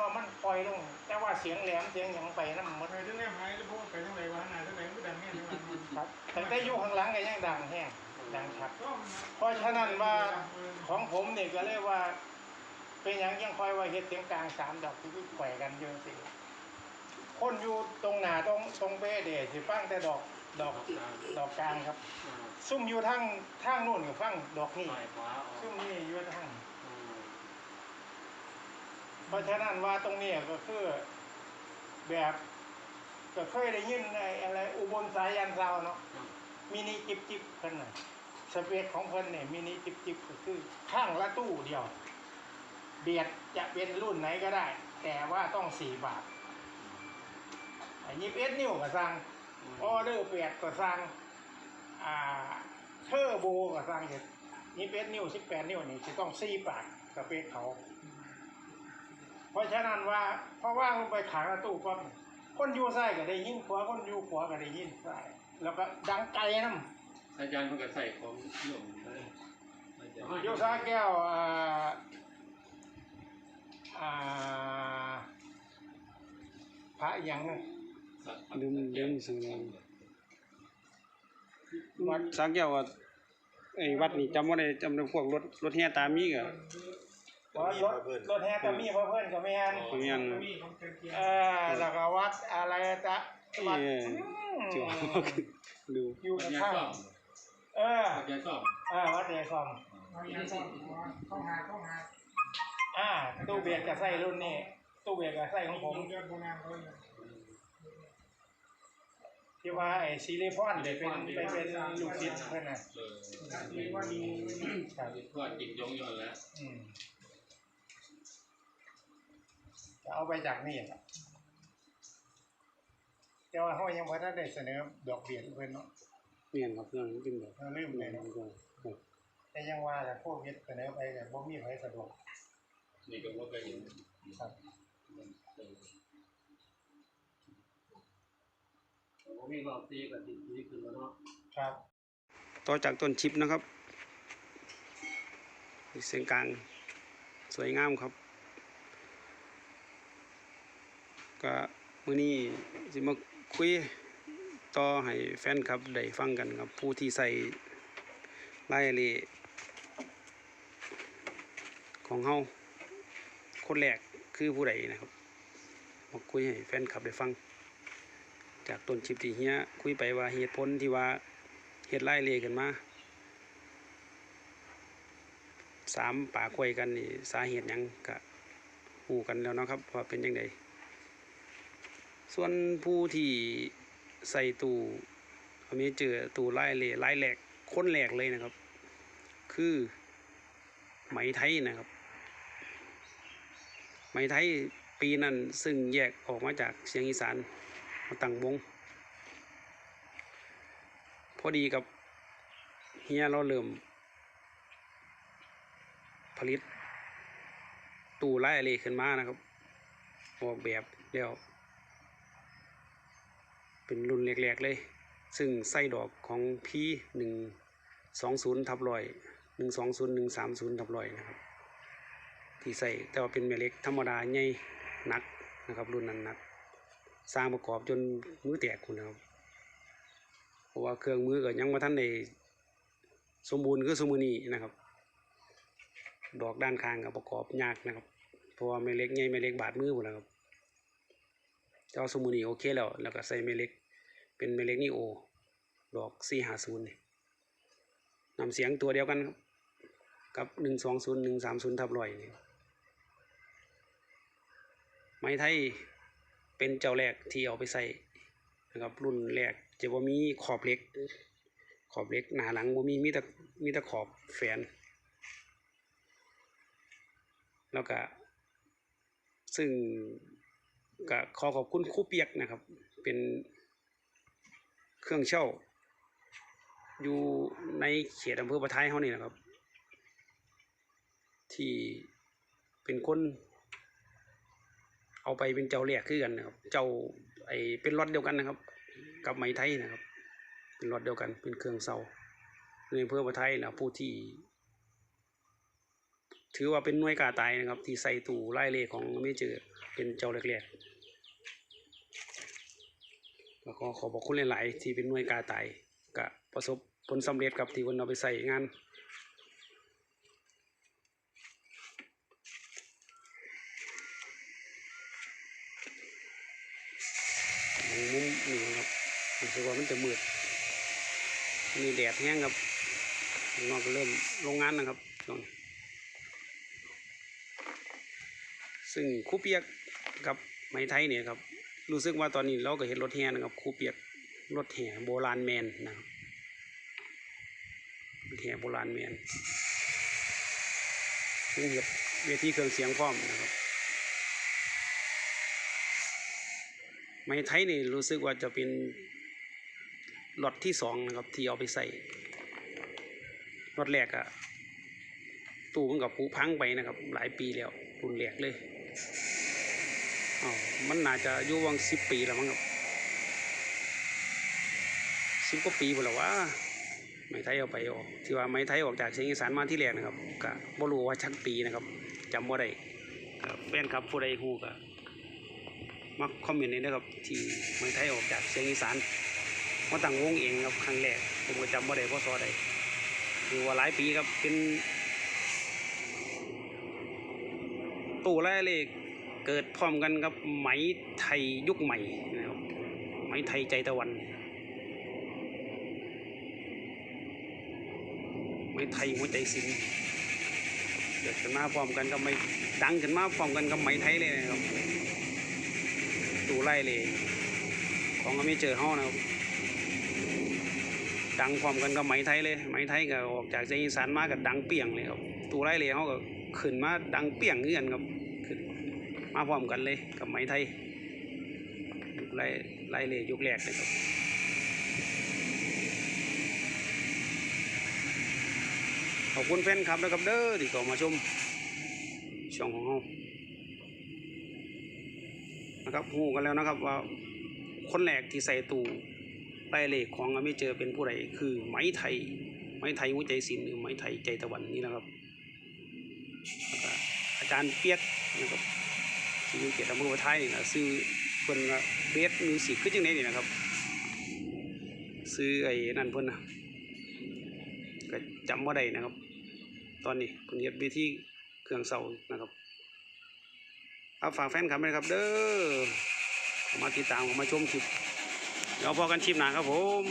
ว่ามันปล่อยลง แต่ว่าเสียงแหลมเสียงหยังไปนำหมดไปทั้งแนวหายแล้วพวกไปทั้งไรวะหนาทั้งไรก็ดังแน่เลยว่าครับแต่แต่อยู่ข้างหลังก็ยังดังแห้งดังครับก็เพราะฉะนั้นว่าของผมนี่ก็เรียกว่า เป็นอย่างยังคอยว่าเฮ็ดเสียงกลางสามดอกคือแขวกันเยอะสิคนอยู่ตรงหน้าตรงตรงเบ้เดสิฟังแต่ดอกดอกดอกกลางครับ ซุ่มอยู่ทางทางนู่นก็ฟังดอกนี่ฝ่ายขวาออกซุ่มนี่อยู่ทางอืม เพราะฉะนั้นว่าตรงนี้ก็คือแบบก็เคยได้ยินไอ้อะไร อุบลสายันซาวเนาะมินิจิบจิบเพิ่นน่ะสเปคของเพิ่นเนี่ยมินิจิบจิบก็คือข้างละตู้เดียว เบียดจะเป็นรุ่นไหนก็ได้ แต่ว่าต้องสี่บาทยี่สิบเอ็ดนิ้วก็สั่งออเดอร์เปียดก็สั่งอ่าเทอร์โบก็สั่งเห็ดยี่สิบเอ็ดนิ้วสิบแปดนิ้วนี่จะต้องสี่บาทสเปคเขา เพราะฉะนั้นว่าเพราะว่างลงไปขางประตูปั๊บคนอยู่ซ้ายก็ได้ยินขวาคนอยู่ขวาก็ได้ยินซ้ายแล้วก็ดังไกลน้อาจารย์เพิ่งก็ใส่ของนิยมไปเลยอาจารย์ำอยู่ซ้ายแก้วอ่าอ่าพระอหย่างนะลืมลืมสิ่งนั้นวัดสักแก้วว่าไอ้วัดนี่จำว่าได้จำได้พวกรถรถแห่ตามมีก็ วัดรถรถแห่ก็มีเพราะเพื่อนก็ไม่อันก็มีอันมีของเกินเกียเออแล้วก็วัดอะไรจะวัดเออจิ๋วดูอยู่ปัญข้าญางซ่อมๆเออปัญญาซ่อมเออวัดเดชคอมเอาอย่างซ่อมเข้าหาเข้าหาอ่าตู้เบียดกับไส้รุ่นนี้ตู้เบียดกับไส้ของผม เดือนโบราณเขาอย่างที่ว่าไอ้ซิลิคอนเดี๋ยวเป็นไปเป็นลูกศิษย์เพื่อนน่ะเออดีว่าดี ครับทอดกินยงยนต์แล้วอืม จะเอาไปจากนี่ครับแต่ว่าเขายังพัฒนาได้เสนอดอกเบี้ยเพื่อนเนาะเมียนครับเรื่องเป็นแบบเราลืมเลยเนาะแต่ยังว่าแต่พวกเฮ็ดเสนอไปแต่บ่มีใครสะดวกนี่ก็ว่าไปเห็นครับเออผมมีรอบตีกับติดนี้ขึ้นแล้วเนาะครับ ต่อจากต้นชิปนะครับเสียงกลางสวยงามครับ ก็มื้อนี้สิมาคุยต่อให้แฟนครับได้ฟังกันครับ ผู้ที่ใส่ไลายเลของเฮาคนแรกคือผู้ใดนะครับมาคุยให้แฟนคลับได้ฟัง จากต้นชิปที่เฮียคุยไปว่าเหตุผลที่ว่าเฮ็ดไล่เลกันมาสามป่าควยกันนี่สาเหตุยังกะหูกันแล้วนะครับว่าเป็นยังไง ส่วนผู้ที่ใส่ตู้อเมเจอตู้ไล่เลไล่แหลกค้นแหลกเลยนะครับ คือไหมไทยนะครับ ไหมไทยปีนั้นซึ่งแยกออกมาจากเสียงอีสานมาตั้งวง พอดีกับเฮียเราเริ่มผลิตตู้ไล่อะไรขึ้นมานะครับออกแบบแล้ว เป็นรุ่นแรกๆเลย ซึ่งไส้ดอกของพีหนึ่งสองศูนย์ทับร้อยหนึ่งสองศูนย์หนึ่งสามศูนย์ทับร้อยนะครับ ที่ใส่แต่ว่าเป็นแม่เหล็กธรรมดาใหญ่หนักนะครับรุ่นนั้นหนัก สร้างประกอบจนมือแตกคุณครับเพราะว่าเครื่องมือก็ยังมาท่านในสมบูรณ์คือสมือนี้นะครับ ดอกด้านข้างก็ประกอบยากนะครับเพราะว่าแม่เหล็กใหญ่แม่เหล็กบาดมือหมดแล้วครับ แต่ว่าสมือนี้โอเคแล้ว แล้วก็ใส่แม่เหล็ก เป็นแม่เหล็กนี่โอ ดอกสี่หาศูนย์นี่นำเสียงตัวเดียวกันกับหนึ่งสองศูนย์หนึ่งสามศูนย์ทับรอยนี่ไม้ไทยเป็นเจ้าแรกที่เอาไปใส่นะครับรุ่นแรกจะว่ามีขอบเล็ก ขอบเล็กหนาหลังว่ามีมีแต่มีแต่ขอบแฝนแล้วก็ซึ่ง ก็ขอขอบคุณครูเปียกนะครับ เป็นเครื่องเช่า อยู่ในเขตอำเภอประทายเขานี่นะครับ ที่เป็นคน เอาไปเป็นเจ้าแรกคือกันนะครับ เจ้าไอเป็นรถเดียวกันนะครับ กับไหมไทยนะครับ เป็นรถเดียวกัน เป็นเครื่องเซาในอำเภอประไทยนะผู้ที่ถือว่าเป็นหน่วยกาตายนะครับ ที่ใส่ตู้ไล่เลขของเมเจอเป็นเจ้าแรกๆ แล้วก็ขอบอกคุณหลาย ๆ ที่เป็นหน่วยกาตายก็ประสบผลสำเร็จกับที่คนเอาไปใส่งานมุมนี่ครับรู้สึกว่ามันจะมืดมีแดดแห้งครับข้านอกก็เริ่มโรงงานนะครับช่วงนี้ซึ่งครูเปียกกับไหมไทยเนี่ยครับ รู้สึกว่าตอนนี้เราก็เห็นรถแห่นะครับครูเปียกรถแห่โบราณแมนนะครับรถแห่โบราณแมนซึ่งเห็ดเวทีเครื่องเสียงพร้อมนะครับไม้ไทยนี่รู้สึกว่าจะเป็นล็อตที่สองนะครับที่เอาไปใส่ล็อตแรกอะตู้มันกับผูพังไปนะครับ หลายปีแล้วรุ่นแรกเลย มันน่าจะอยู่วังสิบปีแล้วมั้งครับสิบกว่าปีหมดแล้ววะไม้ไทยเอาไปออกที่ว่าไม้ไทยออกจากเชียงอีสานมาที่แรกนะครับก็บ่รู้ว่าชักปีนะครับจำบ่ได้ก็แฟนครับผู้ใดฮู้ก็มาคอมเมนต์นี้นะครับ ที่เมืองไทยออกจากเชียงอีสานมาตั้งวงเองครับครั้งแรกผมก็จำว่าได้เพราะซอใดคือว่าหลายปีครับเป็นตู้แรกเลย เกิดพร้อมกันครับไหมไทยยุคใหม่นะครับไหมไทยใจตะวัน ไหมไทยหัวใจสินเกิดขึ้นมาพร้อมกันกับไหมดังขึ้นมาพร้อมกันกับไหมไทยเลยนะครับตูไล่เลย ของก็ไม่เจอห้องนะครับดังพร้อมกันกับไหมไทยเลยไหมไทยก็ออกจากเชียงอีสานมากับดังเปี่ยงเลยครับตูไล่เลยเขาก็ขึ้นมาดังเปี่ยงเงื่อนครับ มาพร้อมกันเลยกับไหมไทยยุคไล่ไล่เลยยุคแรกเลยครับขอบคุณแฟนคลับนะครับเด้อที่เข้ามาชมช่องของเรานะครับหูกันแล้วนะครับว่าคนแรกที่ใส่ตู้ไล่เลขของอเมเจอเป็นผู้ใดคือไหมไทยไหมไทยหัวใจศิลป์หรือไหมไทยใจตะวันนี่นะครับอาจารย์เปียกนะครับ ที่เกียรติอำเภอไทยนี่นะซื้อเพิ่นเบสมิวสิกขึ้นจังไดนี่นะครับ ซื้อไอ้นั่นเพิ่นนะก็จำว่าได้นะครับ ตอนนี้เพิ่นเฮ็ดเวทีเครื่องเสานะครับครับฝากแฟนคลับด้วยครับ เด้อมาติดตามมาชมคลิปเดี๋ยวพอกันคลิปหนาครับผม